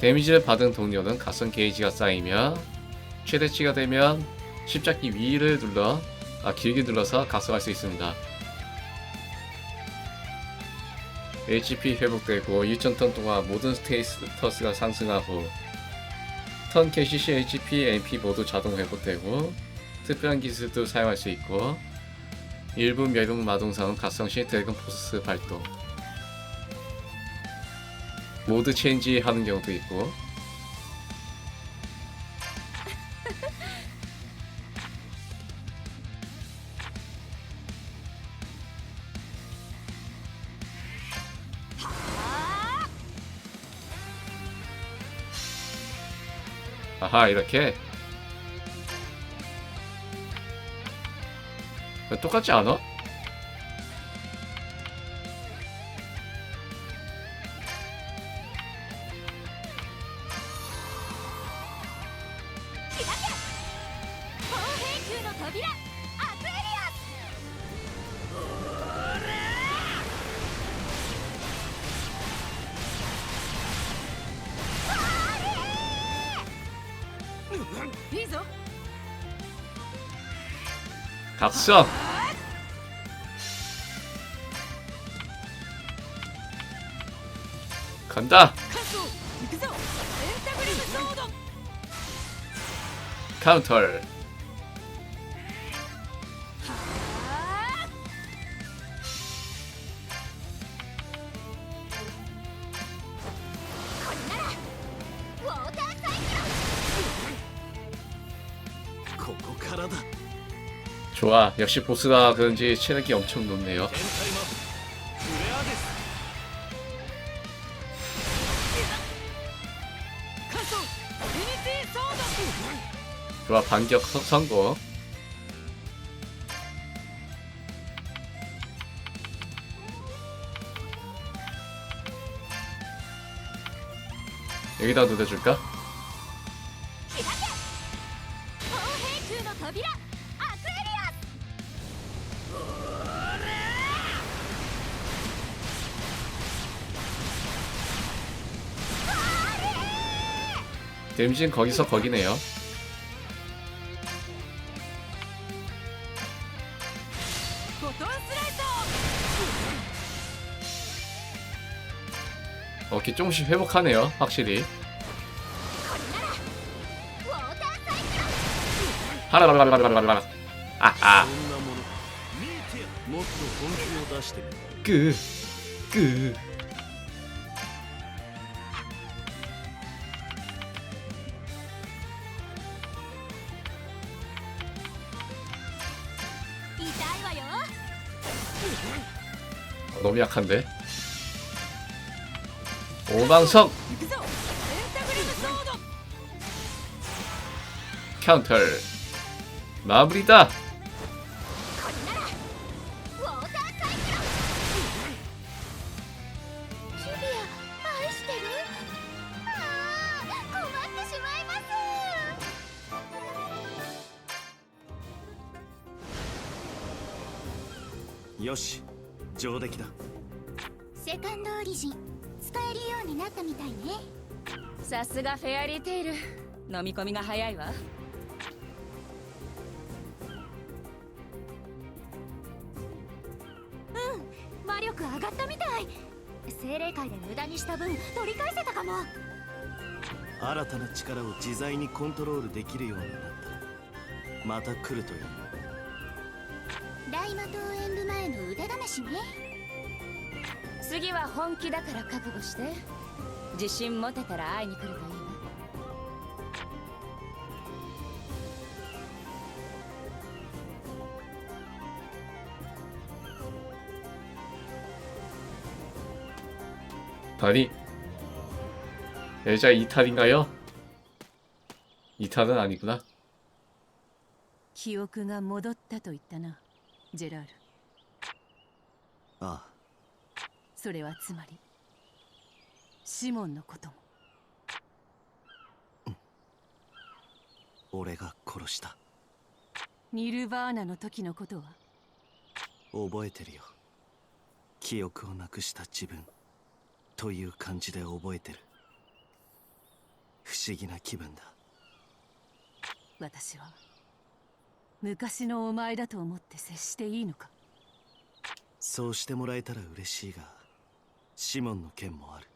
데미지를 받은 동료는 가성 게이지가 쌓이며 최대치가 되면 십자기 위를 눌러 아 길게 눌러서 가속할 수 있습니다. HP 회복되고 1,000턴 동안 모든 스테이터스가 상승하고 턴 캐시 시 HP, MP 모두 자동 회복되고 특별한 기술도 사용할 수 있고 일부 멸종 마동상은 가성시 드래곤 포스 발동 모드 체인지 하는 경우도 있고 아하 이렇게 똑같지 않아? 굿샷 간다. 카운터. 좋아. 역시 보스가 그런지 체력이 엄청 높네요. 좋아 반격 성공. 여기다 놓아줄까? 데미지는 거기서 거기네요. 어깨 조금씩 회복하네요 확실히. 하라라라라라라라 아아. 끄끄 그, 그. 너무 약한데? 오방석! 카운터 마무리다! 요시 上出来だ。セカンドオリジン使えるようになったみたいね。さすがフェアリーテイル。飲み込みが早いわ。魔力上がったみたい。精霊界で無駄にした分取り返せたかも。新たな力を自在にコントロールできるようになったまた来るといい大魔島演舞前の腕試しね次は本気だから覚悟して自信持てたら会いに来るといいわ 아니 여자 이탈인가요? 이탈은 아니구나. 記憶が戻ったと言ったな ジェラール。あそれはつまりシモンのことも。あ俺が殺した。ニルバーナの時のことは？覚えてるよ。記憶をなくした自分という感じで覚えてる。思議な気分だ。私は昔のお前だと思って接していいのか？そうしてもらえたら嬉しいがシモンの件もある。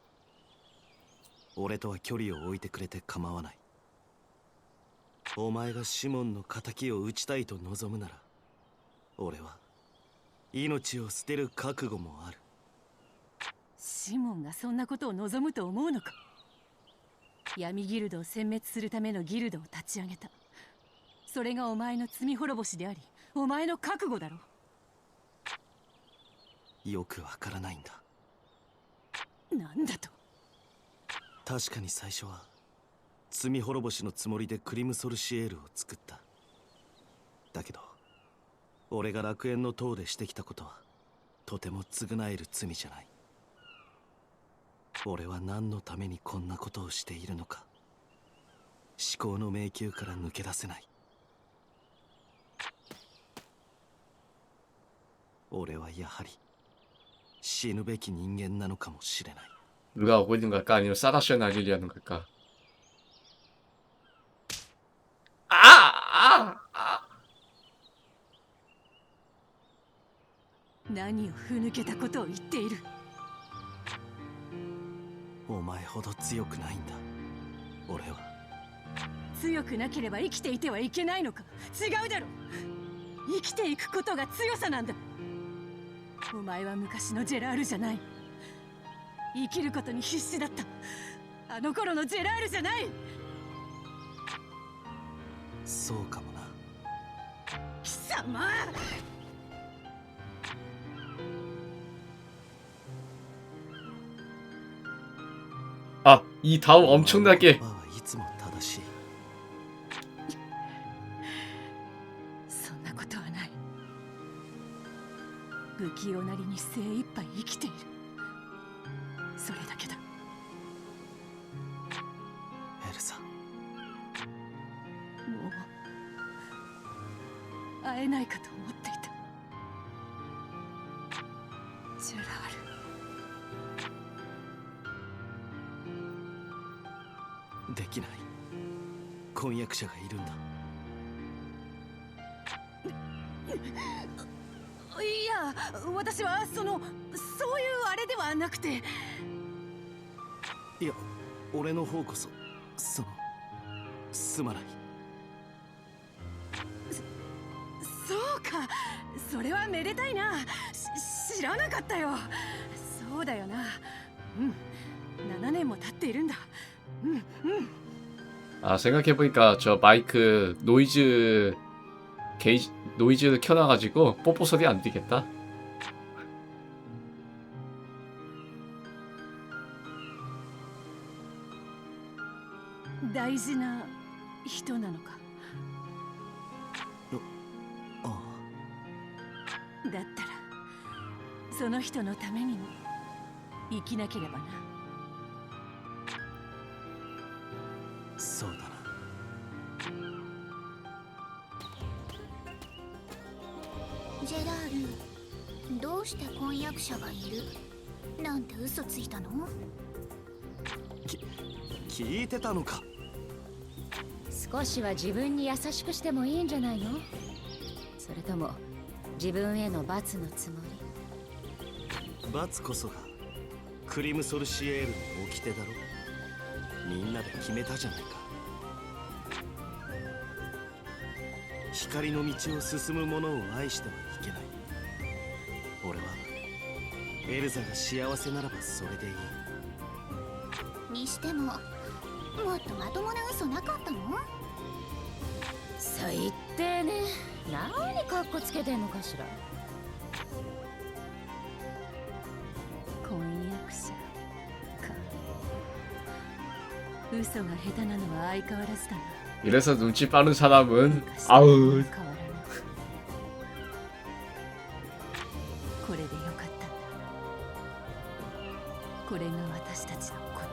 俺とは距離を置いてくれて構わない。お前がシモンの敵を討ちたいと望むなら俺は命を捨てる覚悟もある。シモンがそんなことを望むと思うのか？闇ギルドを殲滅するためのギルドを立ち上げたそれがお前の罪滅ぼしでありお前の覚悟だろ。よくわからないんだ。なんだと。確かに最初は罪滅ぼしのつもりでクリムソルシエールを作った。だけど俺が楽園の塔でしてきたことはとても償える罪じゃない。俺は何のためにこんなことをしているのか。思考の迷宮から抜け出せない俺はやはり死ぬべき人間なのかもしれない 누가 오고 있는 걸까? 아니면 사라쇼 날리려는 걸까? 아! 아! 아! 何をふぬけたことを言っているお前ほど強くないんだ俺は強くなければ生きていてはいけないのか違うだろ生きていくことが強さなんだ お前は昔のジェラールじゃない生きることに必死だったあの頃のジェラールじゃないそうかもな貴様 아, 이 다음 엄청나게 不器用なりに精一杯生きている。それだけだ。エルサ。もう会えないかとはなくていや俺の方こそそのすまないそうかそれはめでたいなし知らなかったよそうだよなうん7年も経っているんだうんうん 아 생각해보니까 저 마이크 노이즈 게이지 노이즈 켜놔가지고 뽀뽀 소리 안 들겠다. 大事な人なのか？あだったらその人のためにも生きなければな。あそうだな。ジェラールどうして婚約者がいる？なんて嘘ついたの？聞いてたのか少しは自分に優しくしてもいいんじゃないの？それとも自分への罰のつもり？罰こそがクリムソルシエールの掟だろ？みんなで決めたじゃないか。光の道を進む者を愛してはいけない。俺はエルザが幸せならばそれでいい。にしてももっとまともな嘘なかったの？最低ね何カッコつけてんのかしら婚約者か嘘が下手なのは相変わらずだな 이래서 눈치 빠른 사람은 昔と 아우 変わらないこれでよかったんだこれが私たちの答見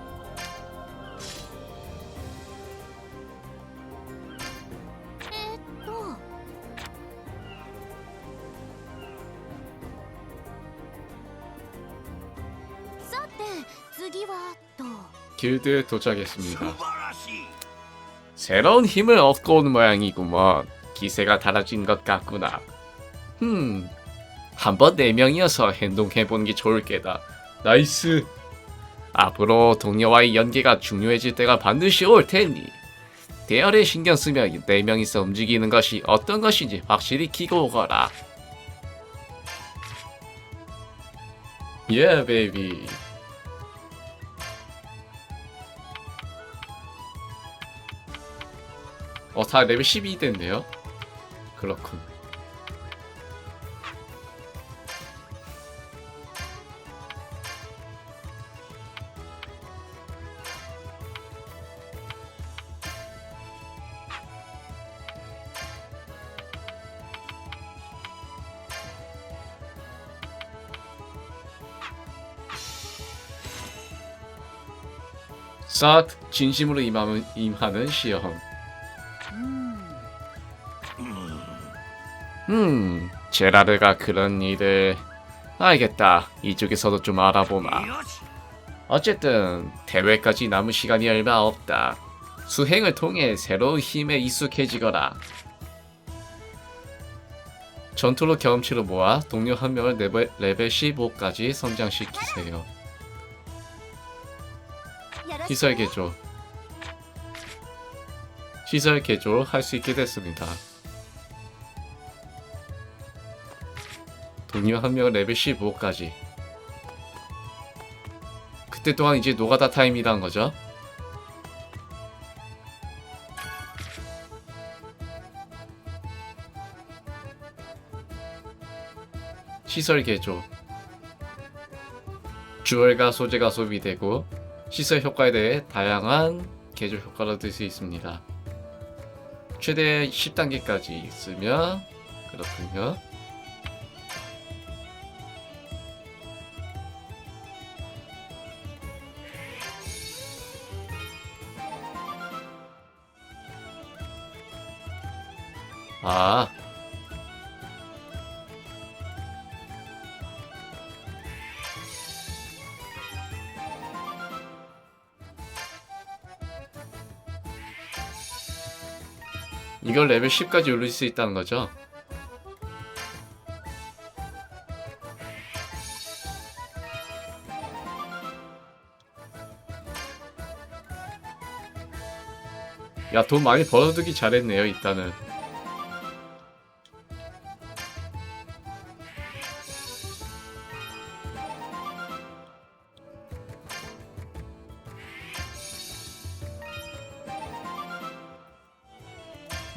길드에 도착했습니다. 새로운 힘을 얻고 온 모양이구먼. 기세가 달라진 것 같구나. 흠, 한번 네 명이어서 행동해보는 게 좋을 게다. 나이스. 앞으로 동료와의 연계가 중요해질 때가 반드시 올 테니 대열에 신경 쓰며 네 명이서 움직이는 것이 어떤 것인지 확실히 키고 오거라. 예, 베 어, 다 레벨 12 됐네요. 그렇군. 싹 진심으로 임하는, 임하는 시험. 음, 제라르가 그런 일을 알겠다. 이쪽에서도 좀 알아보마. 어쨌든 대회까지 남은 시간이 얼마 없다. 수행을 통해 새로운 힘에 익숙해지거라. 전투로 경험치를 모아 동료 한 명을 레벨, 레벨 15까지 성장시키세요. 시설 개조 시설 개조 할수 있게 됐습니다. 동료 한 명을 레벨 15까지. 그때 동안 이제 노가다 타임이란 거죠. 시설 개조. 주얼과 소재가 소비되고 시설 효과에 대해 다양한 개조 효과를 얻을 수 있습니다. 최대 10단계까지 있으면 그렇군요. 레벨 10까지 올릴 수 있다는 거죠. 야, 돈 많이 벌어두기 잘했네요, 일단은.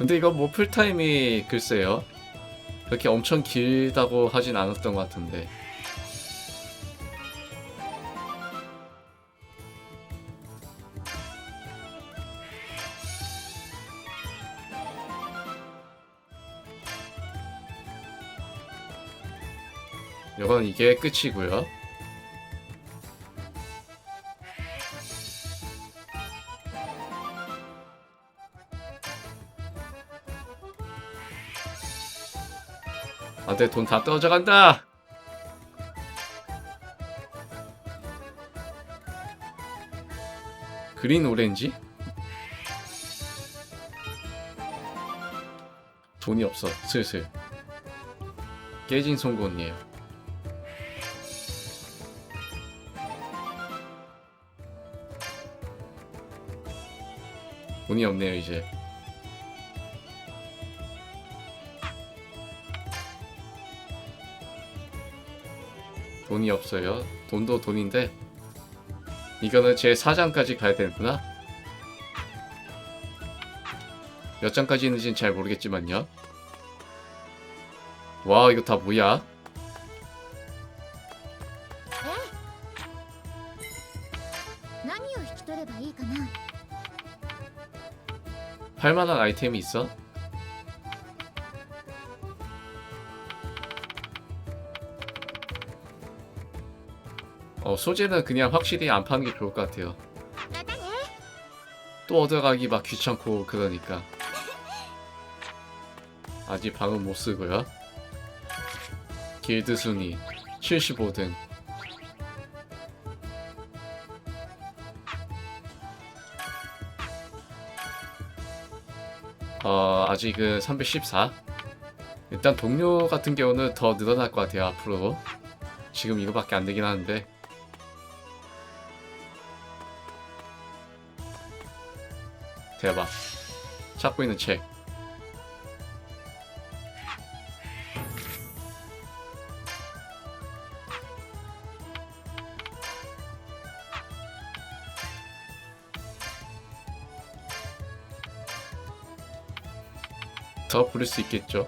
근데 이거 뭐 풀타임이 글쎄요. 그렇게 엄청 길다고 하진 않았던 것 같은데. 이건 이게 끝이고요. 아, 내돈다 떨어져 간다. 그린 오렌지? 돈이 없어, 슬슬. 깨진 송곳니에요. 돈이 없네요, 이제. 돈이 없어요. 돈도 돈인데 이거는 제 사장까지 가야 되는구나. 몇 장까지 있는지는 잘 모르겠지만요. 와 이거 다 뭐야? 할만한 아이템이 있어? 어, 소재는 그냥 확실히 안 파는 게 좋을 것 같아요. 또 얻어가기 막 귀찮고 그러니까. 아직 방은 못 쓰고요. 길드 순위 75등. 어, 아직은 314. 일단 동료 같은 경우는 더 늘어날 것 같아요, 앞으로. 지금 이거밖에 안 되긴 하는데. 대박. 찾고 있는 책. 더 부를 수 있겠죠.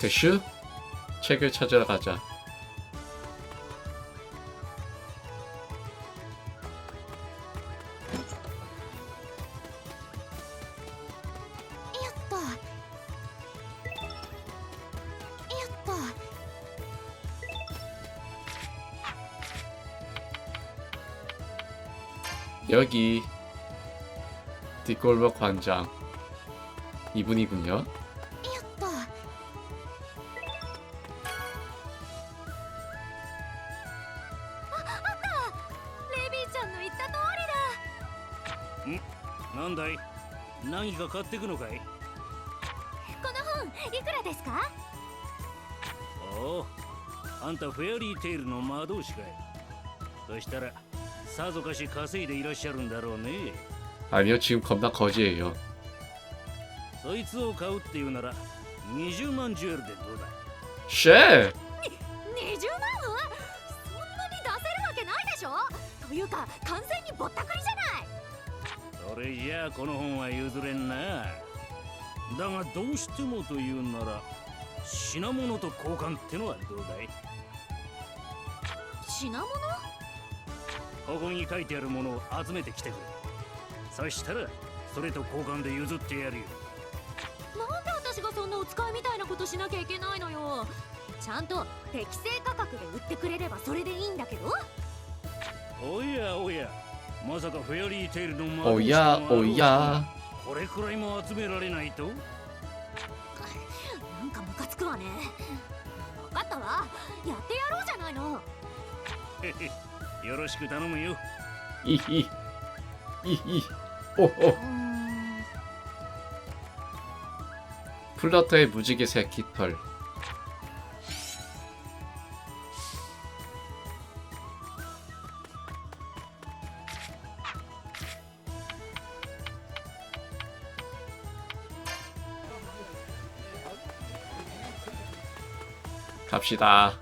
대슈? 책을 찾으러 가자. 뒷골목 관장 이분이군요. よっとああったレビーちゃんの言った通りだなんだい何か買ってくのかいこの本いくらですかおおあんたフェアリーテイルの魔導士かいそしたらさぞかし稼いでいらっしゃるんだろうね 아니요 지금 겁나 거지예요. そいつを買うっていうなら20万ジュエルでどうだ 쉐! 20万はそんなに出せるわけないでしょというか完全にぼったくりじゃないそれじゃあこの本は譲れんなだがどうしてもというなら品物と交換ってのはどうだい品物ここに書いてあるものを集めてきてくれ そしたらそれと交換で譲ってやるよ。なんで私がそんなお使いみたいなことしなきゃいけないのよ。ちゃんと適正価格で売ってくれればそれでいいんだけど。おやおやまさかフェアリーテイルのマおやおや。これくらいも集められないと？なんかムカつくわね。分かったわ。やってやろうじゃないの。よろしく頼むよ。いいいいいい。 음. 플러터의 무지개색 깃털. 갑시다.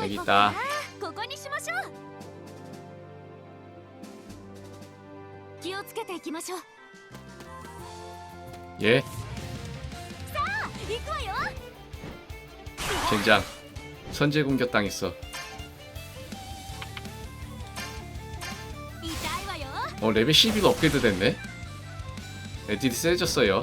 여기 있다. 예. 젠장. 선제 공격 당했어. 어 레벨 12가 업그레이드 됐네. 에디드 세졌어요.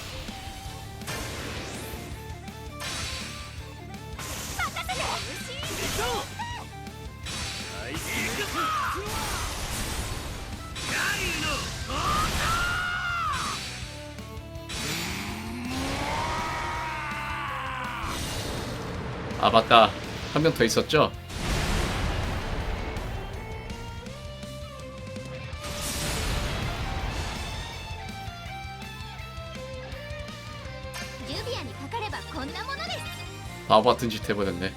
맞다. 한 명 더 있었죠? 바보 같은 짓 해버렸네.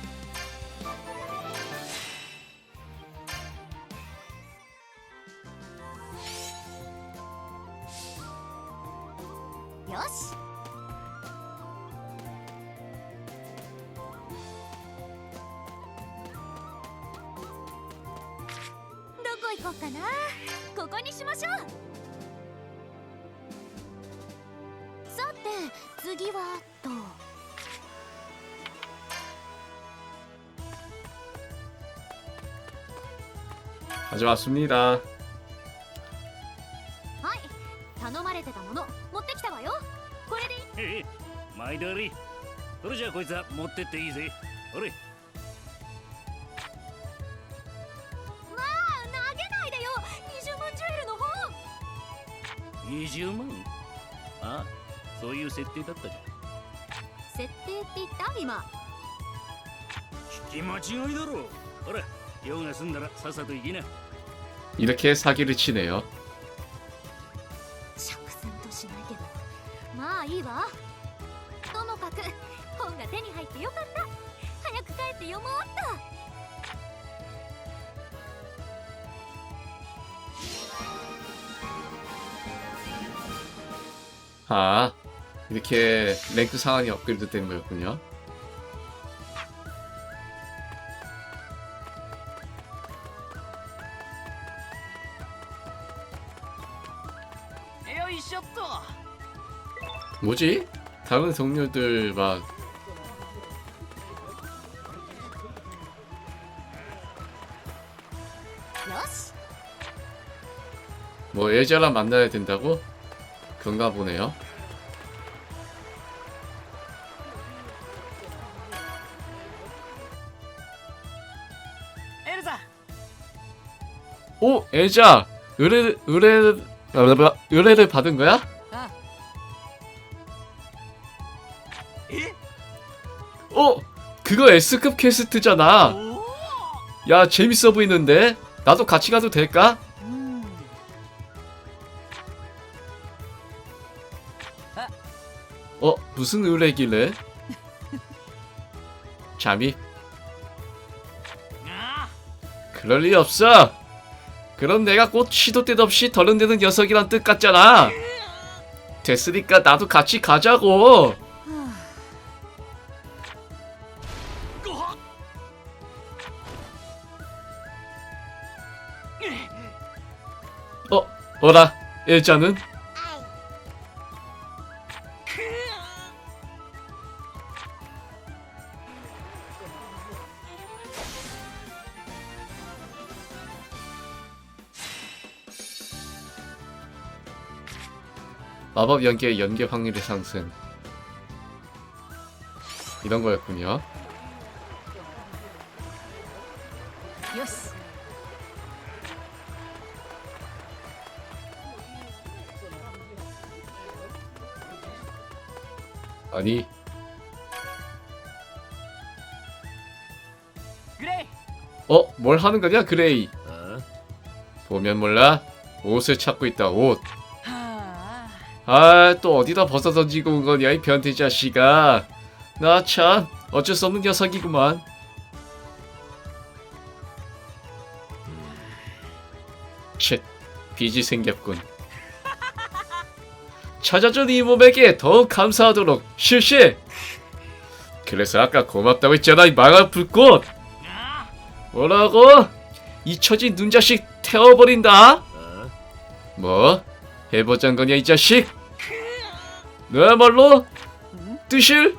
가져왔습니다. はい頼まれてたもの持ってきたわよこれでいいへえ毎度ありそれじゃあこいつは持ってっていいぜほれまあ投げないでよ20万ジュエルの本20万あそういう設定だったじゃん設定って言った今聞き間違いだろほら用が済んだらさっさと行きな 이렇게 사기를 치네요. 아, 이렇게 랭크 상황이 업그레이드 된 거였군요. 뭐지? 다른 종류들 막 뭐, 예자랑 만나야 된다고? 그런가 보네요. 오, 에자! 의뢰, 의뢰, 의뢰를 받은 거야? S급 퀘스트잖아 야 재밌어 보이는데 나도 같이 가도 될까? 어 무슨 의뢰길래? 잠이? 그럴 리 없어 그럼 내가 곧 시도 때도 없이 덜른대는 녀석이란 뜻 같잖아 됐으니까 나도 같이 가자고 어 어라 일자는 '마법 연계의 연계 확률의 상승' 이런 거였군요. よし 아니 어? 뭘 하는 거냐 그레이 어? 보면 몰라 옷을 찾고 있다 옷 아, 또 어디다 벗어 던지고 온 거냐, 이 변태 자식아. 나 참, 어쩔 수 없는 녀석이구만. 음. 쉣, 빚이 생겼군. 찾아준 이 몸에게 더욱 감사하도록 실시 그래서 아까 고맙다고 했잖아 이 망할 불꽃 あ 뭐라고? 이 처진 눈 자식 태워버린다 어? 뭐? 해보잔 거냐 이 자식? 너야말로 뜻을?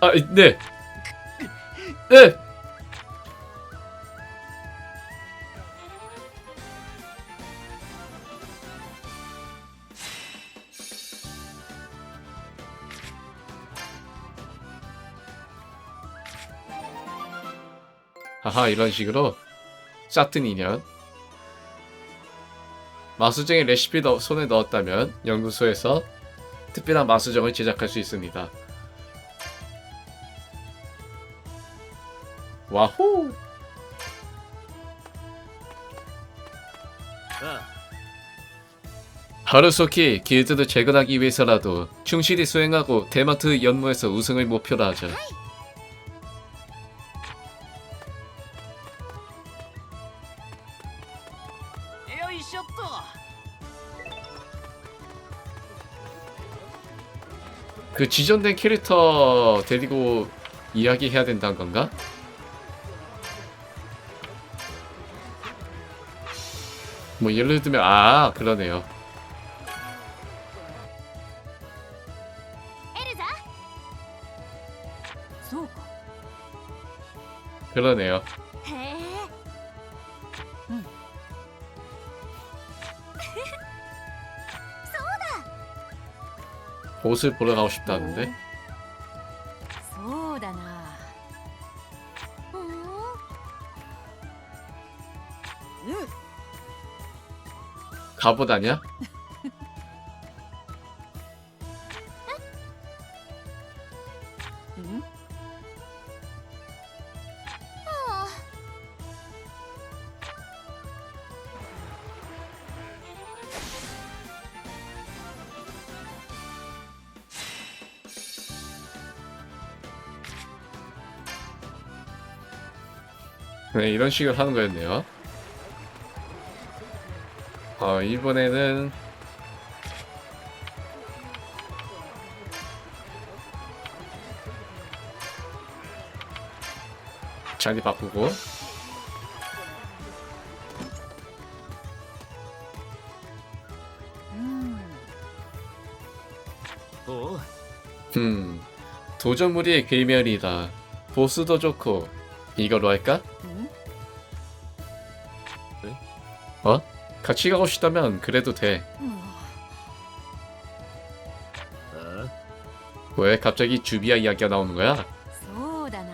아, 네. 네. 하하 이런 식으로 짜튼 인연 마수정의 레시피 너, 손에 넣었다면 연구소에서 특별한 마수정을 제작할 수 있습니다. 와호! あ 하루소키 길드를 재건하기 위해서라도 충실히 수행하고 대마트 연무에서 우승을 목표로 하자. 그 지전된 캐릭터 데리고 이야기해야 된다는 건가? 뭐 예를 들면 아 그러네요. 그러네요. 옷을 보러 가고 싶다는데? 어? 가보다냐? 네, 이런 식으로 하는 거였네요. 어, 이번에는 자리 바꾸고 어? 음 도전물이 괴멸이다 보스도 좋고 이걸로 할까? 같이 가고 싶다면 그래도 돼. うんあ 왜 갑자기 주비아 이야기가 나오는 거야? そうだな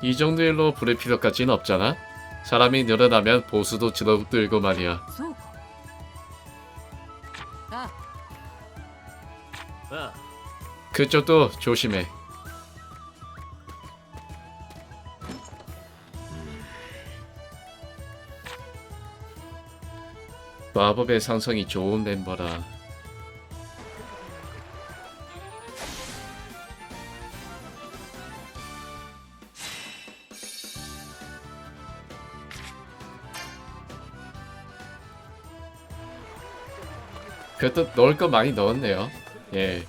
이 정도 일로 부를 필요까지는 없잖아. 사람이 늘어나면 보수도 줄어들고 말이야. そうかあ あ 그쪽도 조심해. 마법의 상성이 좋은 멤버라. 그래도 넣을 거 많이 넣었네요. 예.